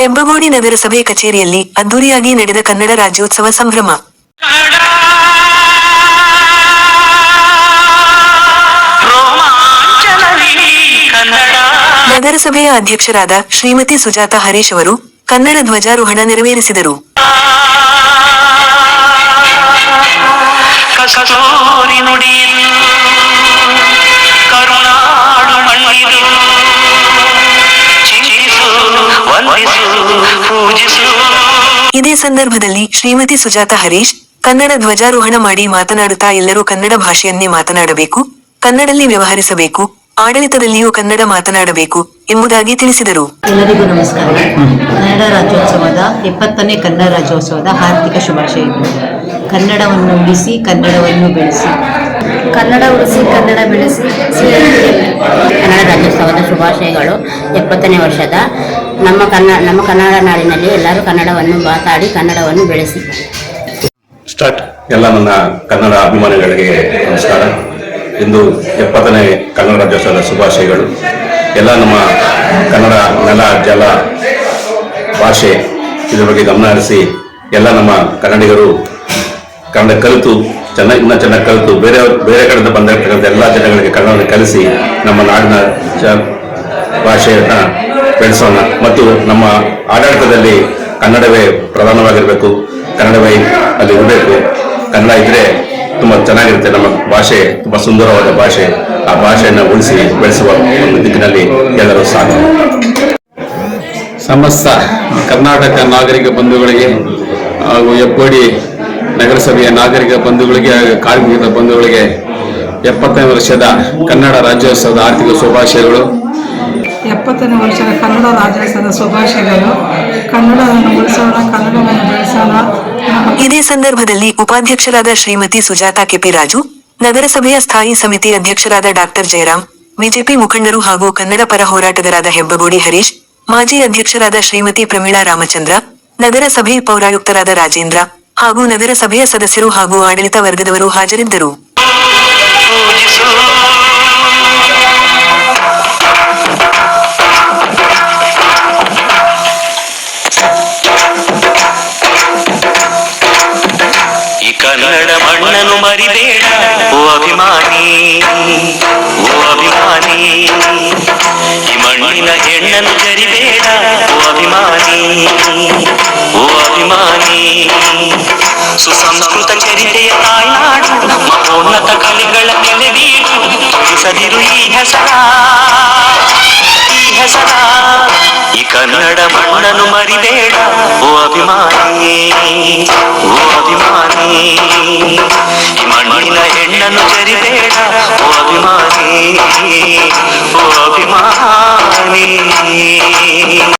ಹೆಬ್ಬಗೋಡಿ ನಗರಸಭೆ ಕಚೇರಿಯಲ್ಲಿ ಅದ್ದೂರಿಯಾಗಿ ನಡೆದ ಕನ್ನಡ ರಾಜ್ಯೋತ್ಸವ ಸಂಭ್ರಮ. ನಗರಸಭೆಯ ಅಧ್ಯಕ್ಷರಾದ ಶ್ರೀಮತಿ ಸುಜಾತ ಹರೀಶ್ ಅವರು ಕನ್ನಡ ಧ್ವಜಾರೋಹಣ ನೆರವೇರಿಸಿದರು. ಕಸ್ತೂರಿ ನುಡಿಯಿಲು ಇದೇ ಸಂದರ್ಭದಲ್ಲಿ ಶ್ರೀಮತಿ ಸುಜಾತ ಹರೀಶ್ ಕನ್ನಡ ಧ್ವಜಾರೋಹಣ ಮಾಡಿ ಮಾತನಾಡುತ್ತಾ ಎಲ್ಲರೂ ಕನ್ನಡ ಭಾಷೆಯನ್ನೇ ಮಾತನಾಡಬೇಕು ಕನ್ನಡಲ್ಲಿ ವ್ಯವಹರಿಸಬೇಕು ಆಡಳಿತದಲ್ಲಿಯೂ ಕನ್ನಡ ಮಾತನಾಡಬೇಕು ಎಂಬುದಾಗಿ ತಿಳಿಸಿದರು. ಎಲ್ಲರಿಗೂ ನಮಸ್ಕಾರ. ಕನ್ನಡ ರಾಜ್ಯೋತ್ಸವದ ಎಪ್ಪತ್ತನೇ ಕನ್ನಡ ರಾಜ್ಯೋತ್ಸವದ ಹಾರ್ದಿಕ ಶುಭಾಶಯಗಳು ಕನ್ನಡವನ್ನು ಉಳಿಸಿ ಕನ್ನಡವನ್ನು ಬೆಳೆಸಿ. ಕನ್ನಡ ಉಳಿಸಿ ಕನ್ನಡ ಬೆಳೆಸಿ. ಕನ್ನಡ ರಾಜ್ಯೋತ್ಸವದ ಶುಭಾಶಯಗಳು. ಎಪ್ಪತ್ತನೇ ವರ್ಷದ ನಮ್ಮ ಕನ್ನಡ ನಮ್ಮ ಕನ್ನಡ ನಾಡಿನಲ್ಲಿ ಎಲ್ಲರೂ ಕನ್ನಡವನ್ನು ಮಾತಾಡಿ ಕನ್ನಡವನ್ನು ಬೆಳೆಸಿ. ಸ್ಟಾರ್ಟ್. ಎಲ್ಲ ನನ್ನ ಕನ್ನಡ ಅಭಿಮಾನಿಗಳಿಗೆ ನಮಸ್ಕಾರ. ಇಂದು ಎಪ್ಪತ್ತನೇ ಕನ್ನಡ ರಾಜ್ಯೋತ್ಸವದ ಶುಭಾಶಯಗಳು. ಎಲ್ಲ ನಮ್ಮ ಕನ್ನಡ ನೆಲ, ಜಲ, ಭಾಷೆ ಇದರ ಬಗ್ಗೆ ಗಮನ ಹರಿಸಿ ಎಲ್ಲ ನಮ್ಮ ಕನ್ನಡಿಗರು ಕನ್ನಡ ಕಲಿತು ಚೆನ್ನಾಗಿ ಇನ್ನೂ ಚೆನ್ನಾಗಿ ಕಲಿತು, ಬೇರೆ ಬೇರೆ ಕಡೆಯಿಂದ ಬಂದಿರತಕ್ಕಂಥ ಎಲ್ಲ ಜನಗಳಿಗೆ ಕನ್ನಡವನ್ನು ಕಲಿಸಿ ನಮ್ಮ ನಾಡಿನ ಭಾಷೆಯನ್ನು ಭಾಷೆಯನ್ನ ಬೆಳೆಸೋಣ ಮತ್ತು ನಮ್ಮ ಆಡಳಿತದಲ್ಲಿ ಕನ್ನಡವೇ ಪ್ರಧಾನವಾಗಿರಬೇಕು. ಕನ್ನಡವೇ ಅಲ್ಲಿ ಇರಬೇಕು. ಕನ್ನಡ ಇದ್ರೆ ತುಂಬ ಚೆನ್ನಾಗಿರುತ್ತೆ ನಮ್ಮ ಭಾಷೆ, ತುಂಬ ಸುಂದರವಾದ ಭಾಷೆ. ಆ ಭಾಷೆಯನ್ನು ಉಳಿಸಿ ಬೆಳೆಸುವ ಒಂದು ದಿಕ್ಕಿನಲ್ಲಿ ಎಲ್ಲರೂ ಸಾಧ್ಯ ಸಮಸ್ತ ಕರ್ನಾಟಕ ನಾಗರಿಕ ಬಂಧುಗಳಿಗೆ ಹಾಗೂ ಹೆಬ್ಬೋಡಿ ನಗರಸಭೆಯ ನಾಗರಿಕ ಬಂಧುಗಳಿಗೆ ಹಾಗೂ ಕಾರ್ಮಿಕ ಬಂಧುಗಳಿಗೆ ಎಪ್ಪತ್ತನೇ ವರ್ಷದ ಕನ್ನಡ ರಾಜ್ಯೋತ್ಸವದ ಆರ್ಥಿಕ ಶುಭಾಶಯಗಳು. ಎಪ್ಪತ್ತನೇ ವರ್ಷದ ಕನ್ನಡ ರಾಜ್ಯೋತ್ಸವದ ಶುಭಾಶಯಗಳು. ಕನ್ನಡವನ್ನು ಉಳಿಸೋಣ, ಕನ್ನಡವನ್ನು ಬೆಳೆಸೋಣ. ಇದೇ ಸಂದರ್ಭದಲ್ಲಿ ಉಪಾಧ್ಯಕ್ಷರಾದ ಶ್ರೀಮತಿ ಸುಜಾತಾ ಕೆಪಿರಾಜು ನಗರಸಭೆಯ ಸ್ಥಾಯಿ ಸಮಿತಿ ಅಧ್ಯಕ್ಷರಾದ ಡಾಕ್ಟರ್ ಜಯರಾಮ್ ಬಿಜೆಪಿ ಮುಖಂಡರು ಹಾಗೂ ಕನ್ನಡ ಪರ ಹೋರಾಟಗಾರಾದ ಹೆಬ್ಬಗೋಡಿ ಹರೀಶ್, ಮಾಜಿ ಅಧ್ಯಕ್ಷರಾದ ಶ್ರೀಮತಿ ಪ್ರಮೀಳಾ ರಾಮಚಂದ್ರ, ನಗರಸಭೆ ಪೌರಾಯುಕ್ತರಾದ ರಾಜೇಂದ್ರ ಹಾಗೂ ನಗರಸಭೆಯ ಸದಸ್ಯರು ಹಾಗೂ ಆಡಳಿತ ವರ್ಗದವರು ಹಾಜರಿದ್ದರು. ಕನ್ನಡ ಮಣ್ಣನ್ನು ಮರಿಬೇಡ ಓ ಅಭಿಮಾನಿ ಓ ಅಭಿಮಾನಿ ಈ ಮಣ್ಣಿನ ಹೆಣ್ಣನ್ನು ಜರಿಬೇಡ ಓ ಅಭಿಮಾನಿ ಓ ಅಭಿಮಾನಿ ಸುಸಂಸ್ಕೃತ ಚರಿತೆಯ ತಾಯ್ನಾಡು ಮಹೋನ್ನತ ಕಲೆಗಳ ನೆಲೆವೀಡು ತುಳಿಸದಿರು ಈ ಹೆಸರ ಈ ಹೆಸರ ಈ ಕನ್ನಡ ಮಣ್ಣನ್ನು ಮರಿಬೇಡ ഓ അഭിമാനി അഭിമാനി.